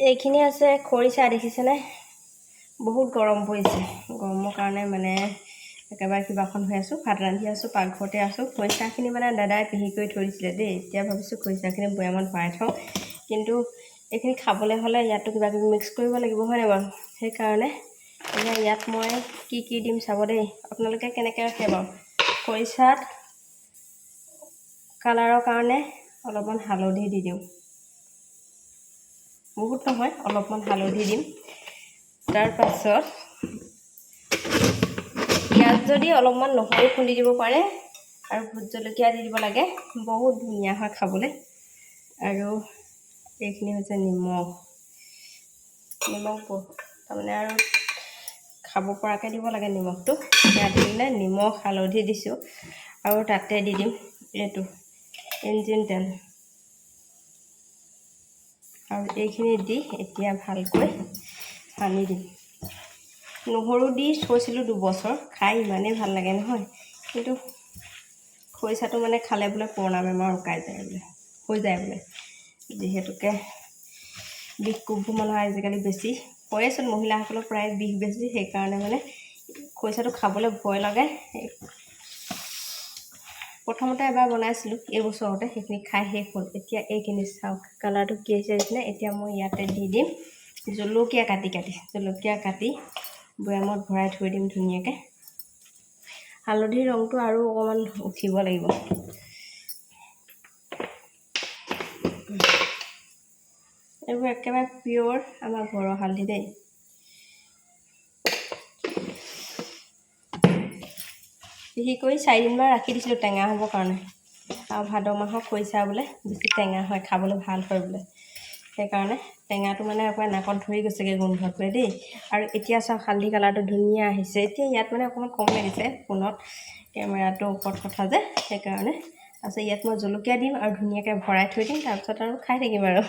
এইখিনি আছে খৰিচা দেখিছেনে? বহুত গৰম পৰিছে। গৰমৰ কাৰণে মানে একেবাৰে কিবাখন হৈ আছোঁ ভাত ৰান্ধি আছোঁ পাকঘৰতে আছোঁ। খৰিচাখিনি মানে দাদাই পিহি কৰি থৈ দিছিলে দেই। এতিয়া ভাবিছোঁ খৰিচাখিনি বৈয়ামত ভৰাই থওঁ। কিন্তু এইখিনি খাবলৈ হ'লে ইয়াতো কিবা কিবি মিক্স কৰিব লাগিব হয় নাই বাৰু? সেইকাৰণে এতিয়া ইয়াত মই কি কি দিম চাব দেই। আপোনালোকে কেনেকৈ ৰাখে বাৰু? খৰিচাত কালাৰৰ কাৰণে অলপমান হালধি দি দিওঁ। বহুত নহয় অলপমান হালধি দিম। তাৰপাছত ইয়াত যদি অলপমান নহৰু খুন্দি দিব পাৰে আৰু ভোট জলকীয়া দি দিব লাগে বহুত ধুনীয়া হয় খাবলৈ। আৰু এইখিনি হৈছে নিমখ। নিমখ বহুত তাৰমানে আৰু খাব পৰাকৈ দিব লাগে নিমখটো। ইয়াত দিলে নিমখ হালধি দিছোঁ। আৰু তাতে দি দিম এইটো ইঞ্জিন তেল। আৰু এইখিনি দি এতিয়া ভালকৈ সানি দিম। নহৰু দি থৈছিলোঁ দুবছৰ খাই ইমানেই ভাল লাগে নহয়। কিন্তু খৰিচাটো মানে খালে বোলে পুৰণা বেমাৰ শুকাই যায় বোলে হৈ যায় বোলে। যিহেতুকে বিষ কোষবোৰ মানুহৰ আজিকালি বেছি। কয়েচোন মহিলাসকলৰ প্ৰায় বিষ বেছি সেইকাৰণে মানে খৰিচাটো খাবলৈ ভয় লাগে। প্ৰথমতে এবাৰ বনাইছিলোঁ এই বছৰতে সেইখিনি খাই শেষ হ'ল। এতিয়া এইখিনি চাওক কালাৰটো কি হৈছে দেখিছিলে এতিয়া মই ইয়াতে দি দিম। জলকীয়া কাটি কাটি জলকীয়া কাটি বৈয়ামত ভৰাই থৈ দিম ধুনীয়াকৈ। হালধিৰ ৰংটো আৰু অকণমান উঠিব লাগিব। এইবোৰ একেবাৰে পিয়ৰ আমাৰ ঘৰৰ হালধি দেই। পিহি কৰি চাৰিদিনমান ৰাখি দিছিলোঁ টেঙা হ'বৰ কাৰণে। আৰু ভাদ মাহৰ খৰিচা বোলে বেছি টেঙা হয় খাবলৈ ভাল হয় বোলে। সেইকাৰণে টেঙাটো মানে একেবাৰে নাকত ধৰি গৈছেগৈ গোন্ধটোৱে দেই। আৰু এতিয়া চাওক হালধি কালাৰটো ধুনীয়া আহিছে। এতিয়া ইয়াত মানে অকণমান কম লাগিছে ফোনত কেমেৰাটো ওপৰত কথা যে সেইকাৰণে। তাৰপিছত ইয়াত মই জলকীয়া দিম আৰু ধুনীয়াকৈ ভৰাই থৈ দিম তাৰপিছত আৰু খাই থাকিম আৰু।